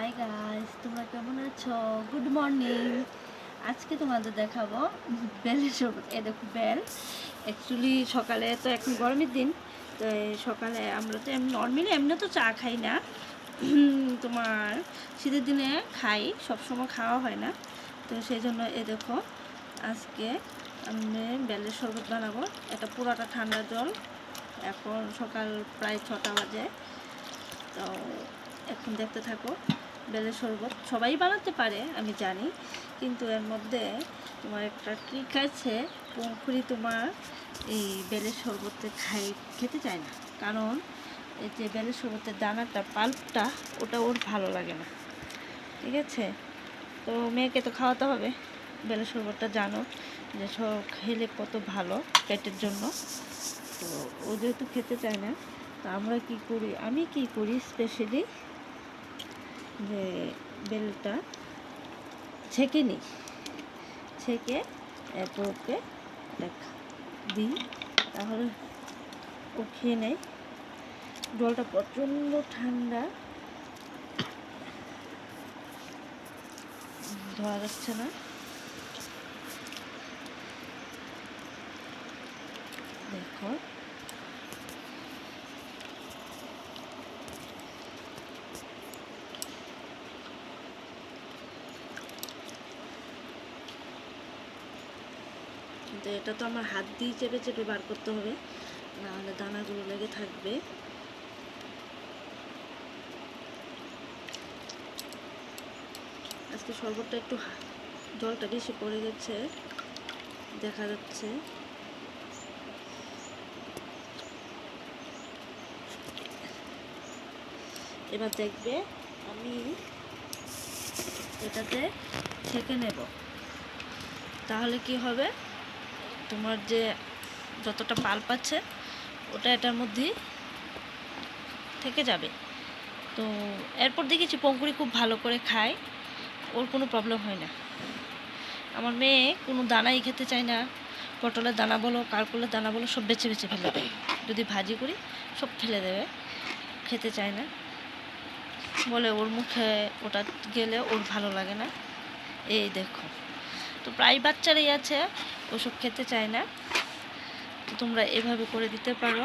Hi guys তোমরা কেমন আছো? গুড মর্নিং আজকে তোমাদের দেখাবো বেলের এ দেখো বেল। অ্যাকচুয়ালি সকালে তো এখন গরমের দিন, তো সকালে আমরা তো এমনি নর্মালি এমনি তো চা খাই না। তোমার শীতের দিনে খাই, সবসময় খাওয়া হয় না। তো সেই জন্য এ দেখো, আজকে আমি বেলের শরবত বানাবো। এটা পুরোটা ঠান্ডা জল। এখন সকাল প্রায় ছটা বাজে। তো এখন দেখতে থাকো। শরবত সবাই বানাতে পারে, আমি জানি। কিন্তু এর মধ্যে তোমার একটা ট্রিক আছে পুঙ্কুরি তোমার এই বেলের শরবতে খাই, খেতে চায় না। কারণ এই যে বেলের শরবতের দানাটা, পাল্পটা, ওটা ওর ভালো লাগে না। ঠিক আছে? তো মেয়েকে তো খাওয়াতে হবে। বেলের শরবতটা জানো যে সব খেলে কত ভালো পেটের জন্য। তো ও যেহেতু খেতে চায় না, তো আমরা কি করি? আমি কি করি স্পেশালি যে বেলটা ছেঁকে নিই ছেঁকে এরপর ওকে দিই, তাহলে খেয়ে নেয়। জলটা প্রচণ্ড ঠান্ডা। ধোয়া যাচ্ছে না। দেখো। কিন্তু এটা তো আমার হাত দিয়ে চেপে চেপে বার করতে হবে। নাহলে দানাগুলো লেগে থাকবে। আজকে শরবতটা একটু জলটা বেশি পড়ে গেছে, দেখা যাচ্ছে। এবার দেখবে আমি এটাতে ছেঁকে নেব। তাহলে কি হবে? তোমার যে যতটা পাল্প আছে, ওটা এটার মধ্যেই থেকে যাবে। তো এরপর দেখেছি পঙ্কুড়ি খুব ভালো করে খায়, ওর কোনো প্রবলেম হয় না। আমার মেয়ে কোনো দানাই খেতে চায় না, পটলের দানা বলো কারকুলের দানা বলো, সব বেছে বেছে ফেলে দেবে যদি ভাজি করি, সব ফেলে দেবে, খেতে চায় না। বলে ওর মুখে ওটা গেলে ওর ভালো লাগে না। এই দেখো। তো প্রায় বাচ্চারাই আছে ওসব খেতে চায় না। তো তোমরা এভাবে করে দিতে পারো।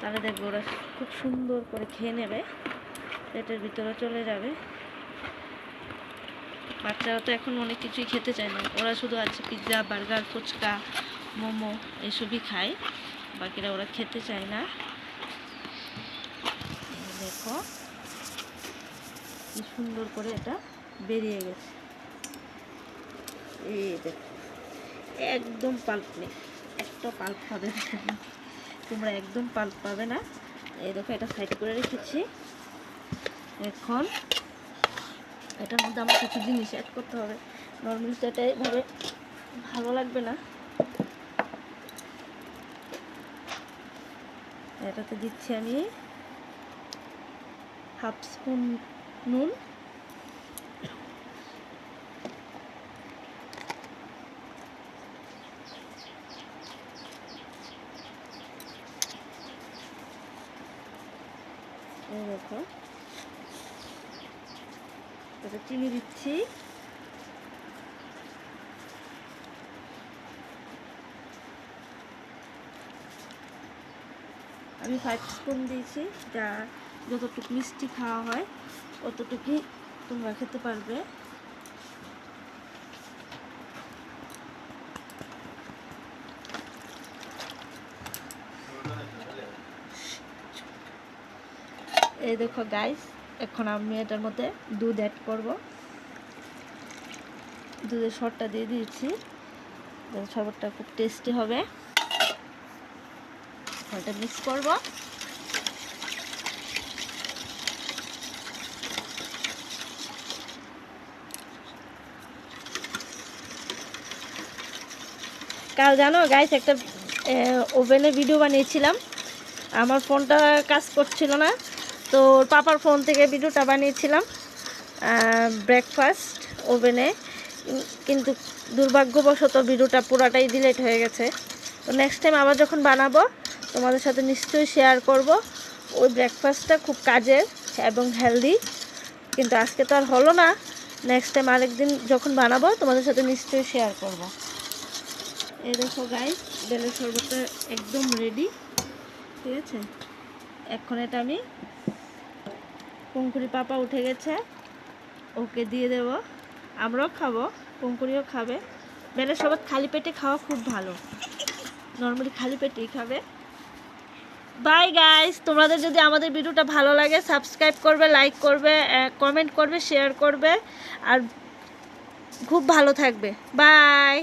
তাহলে দেখবে ওরা খুব সুন্দর করে খেয়ে নেবে। পেটের ভিতরে চলে যাবে। বাচ্চারা তো এখন অনেক কিছুই খেতে চায় না। ওরা শুধু আছে পিৎজা বার্গার ফুচকা, মোমো এসবই খায়। বাকিরা ওরা খেতে চায় না। দেখো কি সুন্দর করে এটা বেরিয়ে গেছে। এই দেখো। একদম পাল্প নেই। একটা পাল্প পাবে না। তোমরা একদম পাল্প পাবে না। এই দেখো, এটা সাইড করে রেখেছি। এখন এটার মধ্যে আমার কিছু জিনিস অ্যাড করতে হবে। নর্মালি তো এটা এভাবে ভালো লাগবে না। এটাতে দিচ্ছি আমি হাফ স্পুন নুন। চিনি দিচ্ছি। আমি ফাইভ স্পুন দিয়েছি, যা যতটুকু মিষ্টি খাওয়া হয়, অতটুকুই তোমরা খেতে পারবে। এই দেখো গাইস এখন আমি এটার মধ্যে দুধ অ্যাড করব। দুধের শরটা দিয়ে দিয়েছি। শরবতটা খুব টেস্টি হবে। এটা মিক্স করব। কাল জানো গাইস একটা ওভেনে ভিডিও বানিয়েছিলাম। আমার ফোনটা কাজ করছিল না। তো পাপার ফোন থেকে ভিডিওটা বানিয়েছিলাম ব্রেকফাস্ট ওভেনে কিন্তু দুর্ভাগ্যবশত ভিডিওটা পুরাটাই ডিলেট হয়ে গেছে। তো নেক্সট টাইম আবার যখন বানাবো, তোমাদের সাথে নিশ্চয়ই শেয়ার করব। ওই ব্রেকফাস্টটা খুব কাজের এবং হেলদি কিন্তু আজকে তো আর হলো না। নেক্সট টাইম আরেকদিন যখন বানাবো, তোমাদের সাথে নিশ্চয়ই শেয়ার করব। এই দেখো গাইস বেলের শরবতটা একদম রেডি ঠিক আছে? এখন এটা আমি পঙ্কুরি পাপা উঠে গেছে। ওকে দিয়ে দেব। আমরাও খাব। পঙ্কুরিও খাবে। বেলের শরবত খালি পেটে খাওয়া খুব ভালো। নর্মালি খালি পেটেই খাবে। বাই গাইস তোমাদের যদি আমাদের ভিডিওটা ভালো লাগে সাবস্ক্রাইব করবে লাইক করবে কমেন্ট করবে শেয়ার করবে। আর খুব ভালো থাকবে। বাই